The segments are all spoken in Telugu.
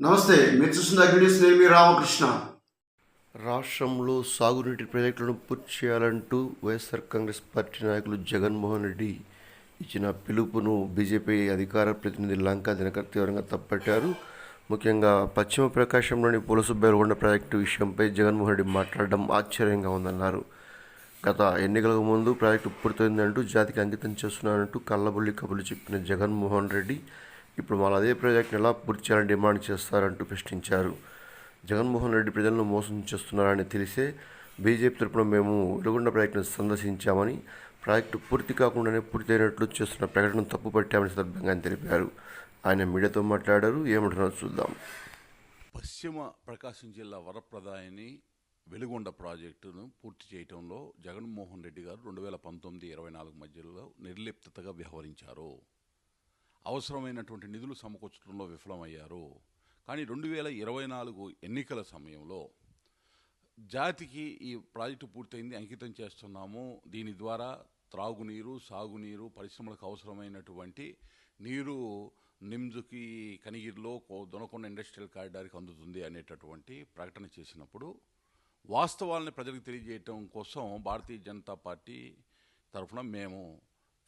నమస్తే మీరు చూస్తున్న అగ్నిస్ మీ రామకృష్ణ. రాష్ట్రంలో సాగునీటి ప్రాజెక్టులను పూర్తి చేయాలంటూ వైఎస్ఆర్ కాంగ్రెస్ పార్టీ నాయకులు జగన్మోహన్ రెడ్డి ఇచ్చిన పిలుపును బీజేపీ అధికార ప్రతినిధి లంకా దినకర్ తీవ్రంగా తప్పట్టారు ముఖ్యంగా పశ్చిమ ప్రకాశంలోని పులసు బెల్గొండ ప్రాజెక్టు విషయంపై జగన్మోహన్ రెడ్డి మాట్లాడడం ఆశ్చర్యంగా ఉందన్నారు. గత ఎన్నికలకు ముందు ప్రాజెక్టు పూర్తయిందంటూ జాతికి అంకితం చేస్తున్నానంటూ కళ్ళబుల్లి కబుర్లు చెప్పిన జగన్మోహన్ రెడ్డి ఇప్పుడు మళ్ళీ అదే ప్రాజెక్టును ఎలా పూర్తి చేయాలని డిమాండ్ చేస్తారంటూ ప్రశ్నించారు. జగన్మోహన్ రెడ్డి ప్రజలను మోసం చేస్తున్నారని తెలిసే బీజేపీ తరపున మేము వెలుగొండ ప్రాజెక్టును సందర్శించామని ప్రాజెక్టు పూర్తి కాకుండానే పూర్తయినట్లు చేస్తున్న ప్రకటనను తప్పుపట్టామని సందర్భంగా ఆయన తెలిపారు. ఆయన మీడియాతో మాట్లాడారు. ఏమంటున్నారో చూద్దాం. పశ్చిమ ప్రకాశం జిల్లా వరప్రదాయని వెలుగొండ ప్రాజెక్టును పూర్తి చేయటంలో జగన్మోహన్ రెడ్డి గారు రెండు వేల పంతొమ్మిది ఇరవై నాలుగు మధ్యలో నిర్లిప్తగా వ్యవహరించారు. అవసరమైనటువంటి నిధులు సమకూర్చడంలో విఫలమయ్యారు. కానీ రెండు వేల ఇరవై నాలుగు ఎన్నికల సమయంలో జాతికి ఈ ప్రాజెక్టు పూర్తయింది అంకితం చేస్తున్నాము. దీని ద్వారా త్రాగునీరు సాగునీరు పరిశ్రమలకు అవసరమైనటువంటి నీరు నిమ్జుకి కనిగిరిలో దొనకొండ ఇండస్ట్రియల్ కారిడార్కి అందుతుంది అనేటటువంటి ప్రకటన చేసినప్పుడు వాస్తవాలను ప్రజలకు తెలియజేయటం కోసం భారతీయ జనతా పార్టీ తరఫున మేము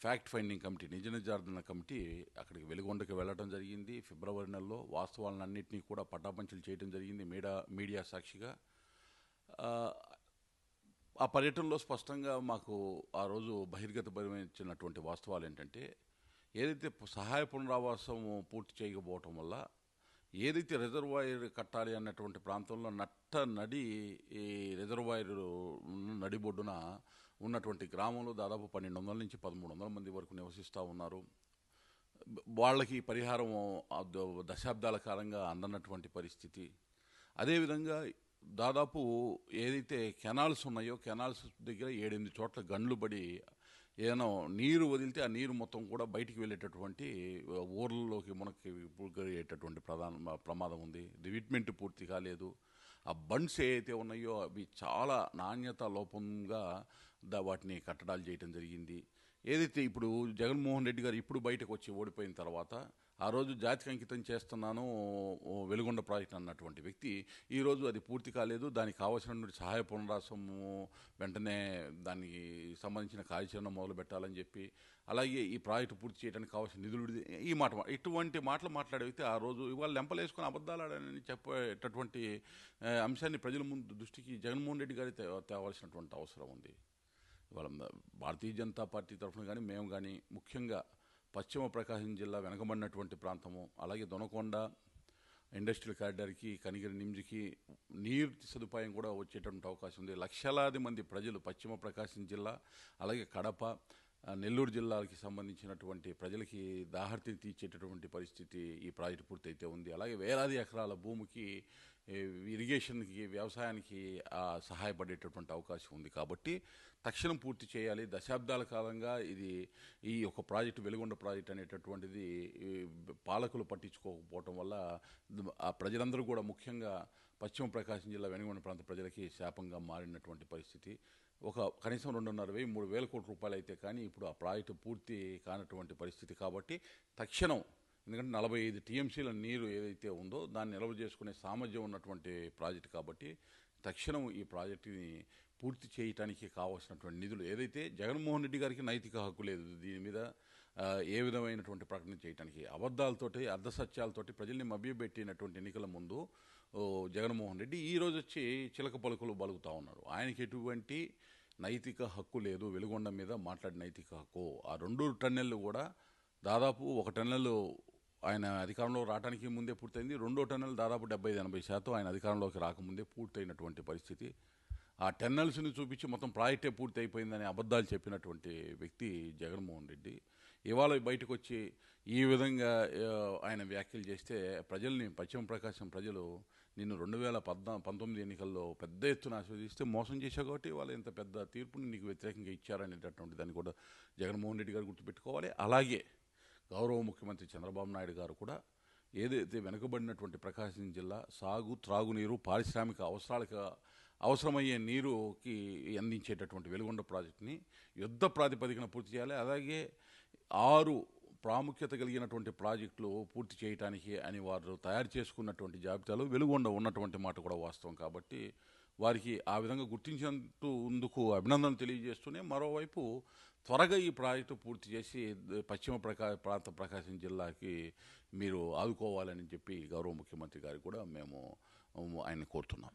ఫ్యాక్ట్ ఫైండింగ్ కమిటీ నిజ నిజార్థన కమిటీ అక్కడికి వెలుగొండకి వెళ్ళడం జరిగింది. ఫిబ్రవరి నెలలో వాస్తవాలను అన్నింటినీ కూడా పటాపంచలు చేయడం జరిగింది మీడియా మీడియా సాక్షిగా. ఆ, పర్యటనలో స్పష్టంగా మాకు ఆ రోజు బహిర్గతపరిచినటువంటి వాస్తవాలు ఏంటంటే ఏదైతే సహాయ పునరావాసం పూర్తి చేయకపోవటం వల్ల ఏదైతే రిజర్వాయర్ కట్టాలి అన్నటువంటి ప్రాంతంలో నట్ట నడి ఈ రిజర్వాయర్ నడిబొడ్డున ఉన్నటువంటి గ్రామంలో దాదాపు పన్నెండు వందల నుంచి పదమూడు వందల మంది వరకు నివసిస్తూ ఉన్నారు. వాళ్ళకి పరిహారం దశాబ్దాల కాలంగా అందనటువంటి పరిస్థితి. అదేవిధంగా దాదాపు ఏదైతే కెనాల్స్ ఉన్నాయో కెనాల్స్ దగ్గర ఏడెనిమిది చోట్ల గండ్లు పడి ఏదైనా నీరు వదిలితే ఆ నీరు మొత్తం కూడా బయటికి వెళ్ళేటటువంటి ఊర్లలోకి మనకి గురయ్యేటటువంటి ప్రధాన ప్రమాదం ఉంది. రివిట్మెంట్ పూర్తి కాలేదు. ఆ బండ్స్ ఏవైతే ఉన్నాయో అవి చాలా నాణ్యత లోపంగా దా వాటిని కట్టడాలు చేయటం జరిగింది. ఏదైతే ఇప్పుడు జగన్మోహన్ రెడ్డి గారు ఇప్పుడు బయటకు వచ్చి ఓడిపోయిన తర్వాత ఆ రోజు జాతికి అంకితం చేస్తున్నాను వెలుగొండ ప్రాజెక్ట్ అన్నటువంటి వ్యక్తి ఈరోజు అది పూర్తి కాలేదు దానికి కావాల్సినటువంటి సహాయ పునరాసము వెంటనే దానికి సంబంధించిన కార్యాచరణ మొదలు పెట్టాలని చెప్పి అలాగే ఈ ప్రాజెక్టు పూర్తి చేయడానికి కావాల్సిన నిధులు ఈ మాట ఇటువంటి మాటలు మాట్లాడే వ్యక్తి ఆ రోజు ఇవాళ లెంపలేసుకుని అబద్ధాలు ఆడని చెప్పేటటువంటి అంశాన్ని ప్రజల ముందు దృష్టికి జగన్మోహన్ రెడ్డి గారి తే- తేవాల్సినటువంటి అవసరం ఉంది. ఇవాళ భారతీయ జనతా పార్టీ తరఫున కానీ మేము కానీ ముఖ్యంగా పశ్చిమ ప్రకాశం జిల్లా వెనకబడినటువంటి ప్రాంతము అలాగే దొనకొండ ఇండస్ట్రియల్ కారిడార్కి కనిగిరి నిమ్జికి నీరు సదుపాయం కూడా వచ్చేటువంటి అవకాశం ఉంది. లక్షలాది మంది ప్రజలు పశ్చిమ ప్రకాశం జిల్లా అలాగే కడప నెల్లూరు జిల్లాలకి సంబంధించినటువంటి ప్రజలకి దాహర్తి తీర్చేటటువంటి పరిస్థితి ఈ ప్రాజెక్టు పూర్తయితే ఉంది. అలాగే వేలాది ఎకరాల భూమికి ఇరిగేషన్కి వ్యవసాయానికి సహాయపడేటటువంటి అవకాశం ఉంది కాబట్టి తక్షణం పూర్తి చేయాలి. దశాబ్దాల కాలంగా ఇది ఈ ఒక ప్రాజెక్టు వెలుగొండ ప్రాజెక్ట్ అనేటటువంటిది ఈ పాలకులు పట్టించుకోకపోవటం వల్ల ఆ ప్రజలందరూ కూడా ముఖ్యంగా పశ్చిమ ప్రకాశం జిల్లా వెనుగొండ ప్రాంత ప్రజలకి శాపంగా మారినటువంటి పరిస్థితి. ఒక కనీసం రెండున్నర వెయ్యి మూడు వేల కోట్ల రూపాయలు అయితే కానీ ఇప్పుడు ఆ ప్రాజెక్టు పూర్తి కానటువంటి పరిస్థితి కాబట్టి తక్షణం ఎందుకంటే నలభై ఐదు టీఎంసీల నీరు ఏదైతే ఉందో దాన్ని నిల్వ చేసుకునే సామర్థ్యం ఉన్నటువంటి ప్రాజెక్టు కాబట్టి తక్షణం ఈ ప్రాజెక్టుని పూర్తి చేయటానికి కావాల్సినటువంటి నిధులు ఏదైతే జగన్మోహన్ రెడ్డి గారికి నైతిక హక్కు లేదు దీని మీద ఏ విధమైనటువంటి ప్రకటన చేయడానికి అబద్ధాలతోటి అర్ధసత్యాలతోటి ప్రజల్ని మభ్యపెట్టినటువంటి ఎన్నికల ముందు ఓ, జగన్మోహన్ రెడ్డి ఈ రోజు వచ్చి చిలక పలుకులు బలుగుతూ ఉన్నారు ఆయనకి ఎటువంటి నైతిక హక్కు లేదు. వెలుగొండ మీద మాట్లాడే నైతిక హక్కు. ఆ రెండు టన్నెళ్ళు కూడా దాదాపు ఒక టన్నెల్ ఆయన అధికారంలో రావడానికి ముందే పూర్తయింది. రెండో టన్నెల్ దాదాపు డెబ్బై ఎనభై శాతం ఆయన అధికారంలోకి రాకముందే పూర్తయినటువంటి పరిస్థితి. ఆ టెన్నల్స్ని చూపించి మొత్తం ప్రాజెక్టే పూర్తి అయిపోయిందని అబద్ధాలు చెప్పినటువంటి వ్యక్తి జగన్మోహన్ రెడ్డి. ఇవాళ బయటకు వచ్చి ఈ విధంగా ఆయన వ్యాఖ్యలు చేస్తే ప్రజల్ని పశ్చిమ ప్రకాశం ప్రజలు నిన్ను రెండు వేల పద్నా పంతొమ్మిది ఎన్నికల్లో పెద్ద ఎత్తున ఆస్వాదిస్తే మోసం చేశావు కాబట్టి వాళ్ళు ఇంత పెద్ద తీర్పుని నీకు వ్యతిరేకంగా ఇచ్చారనేటటువంటి దాన్ని కూడా జగన్మోహన్ రెడ్డి గారు గుర్తుపెట్టుకోవాలి. అలాగే గౌరవ ముఖ్యమంత్రి చంద్రబాబు నాయుడు గారు కూడా ఏదైతే వెనుకబడినటువంటి ప్రకాశం జిల్లా సాగు త్రాగునీరు పారిశ్రామిక అవసరాలకు అవసరమయ్యే నీరుకి అందించేటటువంటి వెలుగొండ ప్రాజెక్టుని యుద్ధ ప్రాతిపదికన పూర్తి చేయాలి. అలాగే ఆరు ప్రాముఖ్యత కలిగినటువంటి ప్రాజెక్టులు పూర్తి చేయటానికి అని వారు తయారు చేసుకున్నటువంటి జాబితాలో వెలుగొండ ఉన్నటువంటి మాట కూడా వాస్తవం కాబట్టి వారికి ఆ విధంగా గుర్తించినందుకు అభినందన తెలియజేస్తూనే మరోవైపు త్వరగా ఈ ప్రాజెక్టు పూర్తి చేసి పశ్చిమ ప్రకా ప్రాంత ప్రకాశం జిల్లాకి మీరు ఆదుకోవాలని చెప్పి గౌరవ ముఖ్యమంత్రి గారికి కూడా మేము ఆయన కోరుతున్నాం.